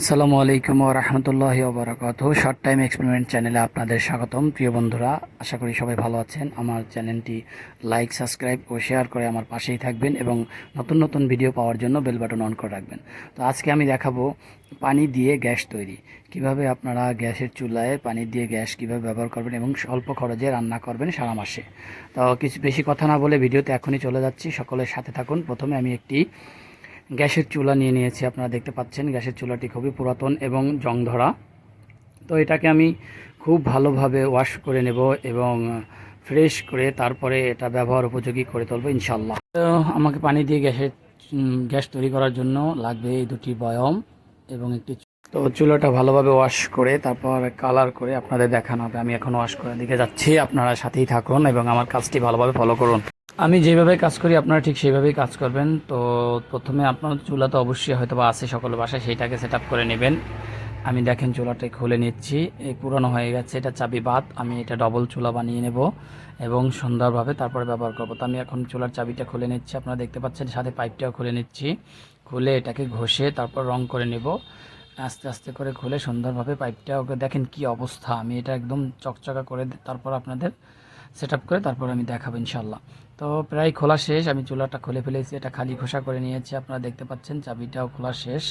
আসসালামু আলাইকুম রহমতুল্লাহ ওবরাকাত শর্ট টাইম এক্সপেরিমেন্ট চ্যানেলে আপনাদের স্বাগতম। প্রিয় বন্ধুরা, আশা করি সবাই ভালো আছেন। আমার চ্যানেলটি লাইক সাবস্ক্রাইব ও শেয়ার করে আমার পাশেই থাকবেন এবং নতুন নতুন ভিডিও পাওয়ার জন্য বেল বাটন অন করে রাখবেন। তো আজকে আমি দেখাবো পানি দিয়ে গ্যাস তৈরি। কীভাবে আপনারা গ্যাসের চুলায় পানি দিয়ে গ্যাস কীভাবে ব্যবহার করবেন এবং স্বল্প খরচে রান্না করবেন সারা মাসে। তো কিছু বেশি কথা না বলে ভিডিওতে এখনই চলে যাচ্ছি। সকলের সাথে থাকুন। প্রথমে আমি একটি গ্যাসের চুলা নিয়ে নিয়েছি, আপনারা দেখতে পাচ্ছেন। গ্যাসের চুলাটি খুবই পুরাতন এবং জং ধরা তো এটাকে আমি খুব ভালোভাবে ওয়াশ করে নেব এবং ফ্রেশ করে তারপরে এটা ব্যবহার উপযোগী করে তুলবো ইনশাল্লাহ তো আমাকে পানি দিয়ে গ্যাসের গ্যাস তৈরি করার জন্য লাগবে এই দুটি বয়ম এবং একটি তো চুলাটা ভালোভাবে ওয়াশ করে তারপর কালার করে আপনাদের দেখানো হবে। আমি এখন ওয়াশ করার দিকে যাচ্ছি, আপনারা সাথেই থাকুন এবং আমার কাজটি ভালোভাবে ফলো করুন। আমি যেভাবে কাজ করি, আপনারা ঠিক সেইভাবেই কাজ করবেন। তো প্রথমে আপনার চুলা তো অবশ্যই হয়তো বা আছে সকল বাসায়, সেইটাকে সেট করে নেবেন। আমি দেখেন চুলাটা খুলে নিচ্ছি। এই পুরনো হয়ে গেছে, এটা চাবি বাদ। আমি এটা ডবল চুলা বানিয়ে নেব এবং সুন্দরভাবে তারপরে ব্যবহার করব। তো আমি এখন চুলার চাবিটা খুলে নিচ্ছি। আপনারা দেখতে পাচ্ছেন, সাথে পাইপটাও খুলে নিচ্ছি। খুলে এটাকে ঘষে তারপর রং করে নেব। আস্তে আস্তে করে খুলে সুন্দরভাবে পাইপটা, ওকে দেখেন কি অবস্থা। আমি এটা একদম চকচকা করে তারপর আপনাদের সেট করে তারপর আমি দেখাবো ইনশাল্লাহ তো প্রায় খোলা শেষ, আমি চুলাটা খুলে ফেলেছি, এটা খালি খোসা করে নিয়েছি, আপনারা দেখতে পাচ্ছেন চাবিটাও খোলা শেষ।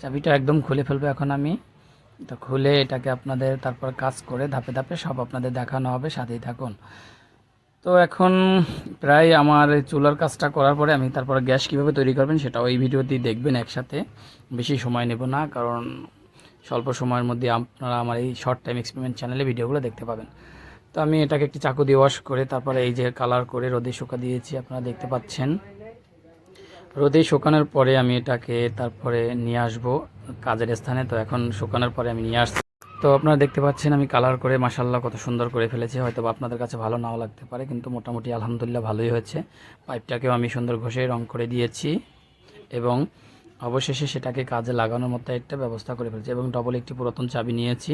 চাবিটা একদম খুলে ফেলব এখন আমি। তো খুলে এটাকে আপনাদের তারপর কাজ করে ধাপে ধাপে সব আপনাদের দেখানো হবে, সাথেই থাকুন। তো এখন প্রায় আমার চুলার কাজটা করার পরে আমি তারপর গ্যাস কীভাবে তৈরি করবেন সেটাও এই ভিডিওতেই দেখবেন একসাথে। বেশি সময় নেব না, কারণ স্বল্প সময়ের মধ্যে আপনারা আমার এই শর্ট টাইম এক্সপেরিমেন্ট চ্যানেলে ভিডিওগুলো দেখতে পাবেন। তো আমি এটাকে একটি চাকু দিয়ে ওয়াশ করে তারপরে এই যে কালার করে রোদে শুকা দিয়েছি, আপনারা দেখতে পাচ্ছেন। রোদে শুকানোর পরে আমি এটাকে তারপরে নিয়ে আসব কাজের স্থানে। তো এখন শুকানোর পরে আমি নিয়ে আসছি। তো আপনারা দেখতে পাচ্ছেন আমি কালার করে মাসাল্লাহ কত সুন্দর করে ফেলেছি। হয়তো আপনাদের কাছে ভালো নাও লাগতে পারে, কিন্তু মোটামুটি আলহামদুলিল্লাহ ভালোই হয়েছে। পাইপটাকেও আমি সুন্দর ঘষে রং করে দিয়েছি এবং অবশেষে সেটাকে কাজে লাগানোর মতো একটা ব্যবস্থা করে ফেলেছি এবং ডবল একটি পুরাতন চাবি নিয়েছি।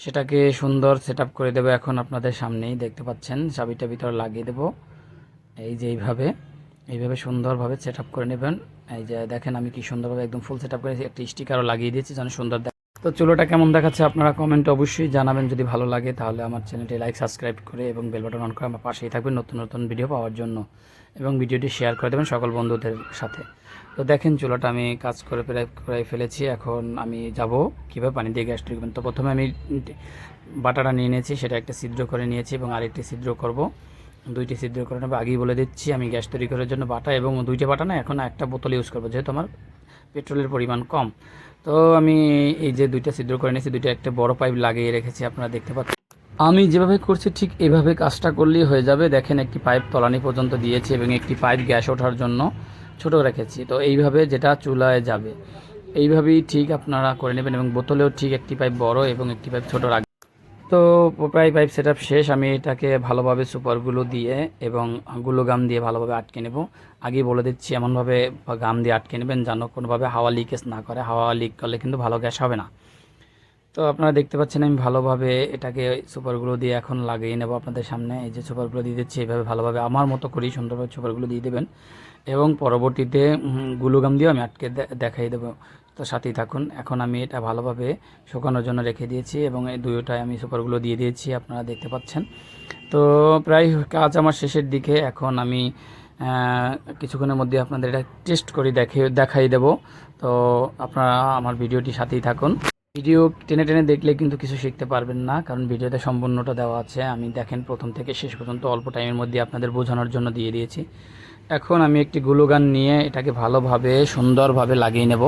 সেটাকে সুন্দর সেট করে দেবো এখন আপনাদের সামনেই, দেখতে পাচ্ছেন, চাবিটা ভিতরে লাগিয়ে দেবো। এই যে এইভাবে এইভাবে সুন্দরভাবে সেট করে নেবেন। এই যে দেখেন আমি কি সুন্দরভাবে একদম ফুল সেট করে একটি স্টিকারও লাগিয়ে দিয়েছি যেন সুন্দর তো চুলোটা কেমন দেখাচ্ছে আপনারা কমেন্ট অবশ্যই জানাবেন, যদি ভালো লাগে তাহলে আমার চ্যানেলটি লাইক সাবস্ক্রাইব করে এবং বেল বাটন অন করে আমার পাশেই থাকবেন নতুন নতুন ভিডিও পাওয়ার জন্য। এবং ভিডিওটি শেয়ার করে দেবেন সকল বন্ধুদের সাথে। তো দেখেন চুলাটা আমি কাজ করে প্রায় করে ফেলেছি। এখন আমি যাব কীভাবে পানি দিয়ে গ্যাস তৈরি তো প্রথমে আমি বাটাটা নিয়ে নিয়েছি, সেটা একটা ছিদ্র করে নিয়েছি এবং আরেকটি ছিদ্র করব। দুইটি ছিদ্র করে নেব। আগেই বলে দিচ্ছি, আমি গ্যাস তৈরি করার জন্য বাটা এবং দুইটা বাটা না, এখন একটা বোতল ইউজ করব, যেহেতু আমার পেট্রোলের পরিমাণ কম। তো আমি এই যে দুইটা ছিদ্র করে নিয়েছি, দুইটা একটা বড় পাইপ লাগিয়ে রেখেছি, আপনারা দেখতে পাচ্ছেন। আমি যেভাবে করছি, ঠিক এভাবে কাজটা করলেই হয়ে যাবে। দেখেন, একটি পাইপ তলানি পর্যন্ত দিয়েছি এবং একটি পাইপ গ্যাস ওঠার জন্য ছোট রেখেছি। তো এইভাবে যেটা চুলায় যাবে। এইভাবেই ঠিক আপনারা করে নেবেন এবং বোতলেও ঠিক একটি পাইপ বড় এবং একটি পাইপ ছোট রাখবেন তো প্রায় পাইপ সেট শেষ। আমি এটাকে ভালোভাবে সুপারগুলো দিয়ে এবংগুলো গাম দিয়ে ভালোভাবে আটকে নেব। আগেই বলে দিচ্ছি, এমনভাবে গাম দিয়ে আটকে নেবেন যেন কোনোভাবে হাওয়া লিকেজ না করে। হাওয়া লিক করলে কিন্তু ভালো গ্যাস হবে না। তো আপনারা দেখতে পাচ্ছেন আমি ভালোভাবে এটাকে সুপারগুলো দিয়ে এখন লাগিয়ে নেব আপনাদের সামনে। এই যে সুপারগুলো দিয়ে দিচ্ছি, এভাবে ভালোভাবে আমার মতো করেই সুন্দরভাবে সুপারগুলো দিয়ে দেবেন। এবং পরবর্তীতে গুলুগাম দিয়েও আমি আটকে দেখাই দেবো। তো সাথেই থাকুন, এখন আমি এটা ভালোভাবে শুকানোর জন্য রেখে দিয়েছি এবং এই দুইটায় আমি সুপারগুলো দিয়ে দিয়েছি, আপনারা দেখতে পাচ্ছেন। তো প্রায় কাজ আমার শেষের দিকে, এখন আমি কিছুক্ষণের মধ্যে আপনাদের এটা টেস্ট করে দেখে দেখাই দেব। তো আপনারা আমার ভিডিওটি সাথেই থাকুন। ভিডিও টেনে টেনে দেখলে কিন্তু কিছু শিখতে পারবেন না কারণ ভিডিওতে সম্পূর্ণটা দেওয়া আছে। আমি দেখেন প্রথম থেকে শেষ পর্যন্ত অল্প টাইমের মধ্যে আপনাদের বোঝানোর জন্য দিয়ে দিয়েছি। এখন আমি একটি গ্লুগান নিয়ে এটাকে ভালোভাবে সুন্দরভাবে লাগিয়ে নেব।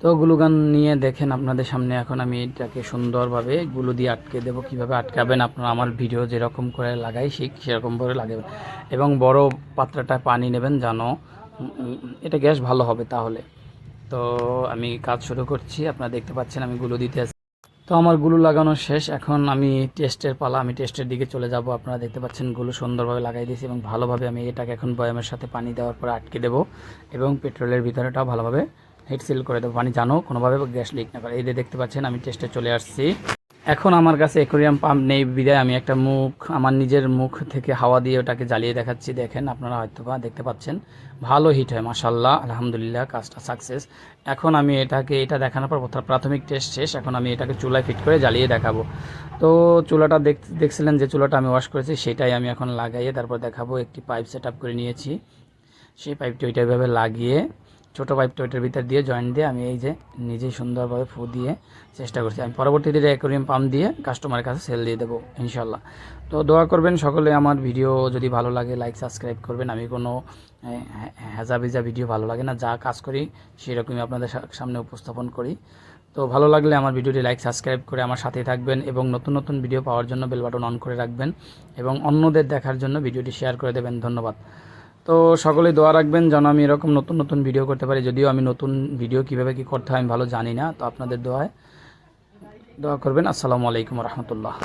তো গ্লুগান নিয়ে দেখেন আপনাদের সামনে এখন আমি এটাকে সুন্দরভাবে গুলো দিয়ে আটকে দেবো। কীভাবে আটকাবেন? আপনারা আমার ভিডিও যেরকম করে লাগাই ঠিক সেরকমভাবে লাগাবেন। এবং বড় পাত্রটা পানি নেবেন উম, এটা গ্যাস ভালো হবে তাহলে। তো আমি কাজ শুরু করছি। আপনারা দেখতে পাচ্ছেন আমি গুলো দিতে আছি। তো আমারগুলো লাগানো শেষ। এখন আমি টেস্টের পালা, আমি টেস্টের দিকে চলে যাব। আপনারা দেখতে পাচ্ছেনগুলো সুন্দরভাবে লাগাই দিয়েছি এবং ভালোভাবে আমি এটাকে এখন বয়ামের সাথে পানি দেওয়ার পর আটকে দেবো এবং পেট্রোলের ভিতরেটাও ভালোভাবে হিট সিল করে দেবো। পানি জানো, কোনোভাবে গ্যাস লিক না করে। এই দেখতে পাচ্ছেন, আমি টেস্টে চলে আসছি। এখন আমার কাছে অ্যাকোরিয়াম পাম্প নেই, বিদায়। আমি একটা মুখ, আমার নিজের মুখ থেকে হাওয়া দিয়ে ওটাকে জ্বালিয়ে দেখাচ্ছি। দেখেন, আপনারা হয়তো বা দেখতে পাচ্ছেন। ভালো হিট হয় মাসাল্লাহ আলহামদুলিল্লাহ, কাজটা সাকসেস এখন আমি এটাকে, এটা দেখানোর পর প্রথম- প্রাথমিক টেস্ট শেষ। এখন আমি এটাকে চুলায় ফিট করে জ্বালিয়ে দেখাবো। তো চুলাটা দেখ, দেখছিলেন যে চুলাটা আমি ওয়াশ করেছি, সেটাই আমি এখন লাগাইয়ে তারপর দেখাবো। একটি পাইপ সেট করে নিয়েছি। সেই পাইপটি ওইটা এভাবে লাগিয়ে ছোটো পাইপটা ওইটার ভিতর দিয়ে জয়েন্ট দিয়ে আমি এই যে নিজেই সুন্দরভাবে ফু দিয়ে চেষ্টা করছি। আমি পরবর্তীতে অ্যাকোরিয়াম পাম্প দিয়ে কাস্টমারের কাছে সেল দিয়ে দেবো ইনশাল্লাহ তো দোয়া করবেন সকলে আমার ভিডিও যদি ভালো লাগে লাইক সাবস্ক্রাইব করবেন। আমি কোনো হ্যাজাবিজা ভিডিও ভালো লাগে না, যা কাজ করি সেরকমই আপনাদের সামনে উপস্থাপন করি। তো ভালো লাগলে আমার ভিডিওটি লাইক সাবস্ক্রাইব করে আমার সাথে থাকবেন এবং নতুন নতুন ভিডিও পাওয়ার জন্য বেল বাটন অন করে রাখবেন এবং অন্যদের দেখার জন্য ভিডিওটি শেয়ার করে দেবেন। ধন্যবাদ। তো সকলেই দোয়া রাখবেন যেন আমি এরকম নতুন নতুন ভিডিও করতে পারি। যদিও আমি নতুন ভিডিও কীভাবে কি করতে হয় আমি ভালো জানি না, তো আপনাদের দোয়ায় দোয়া করবেন। আসসালামু আলাইকুম রহমতুল্লাহ।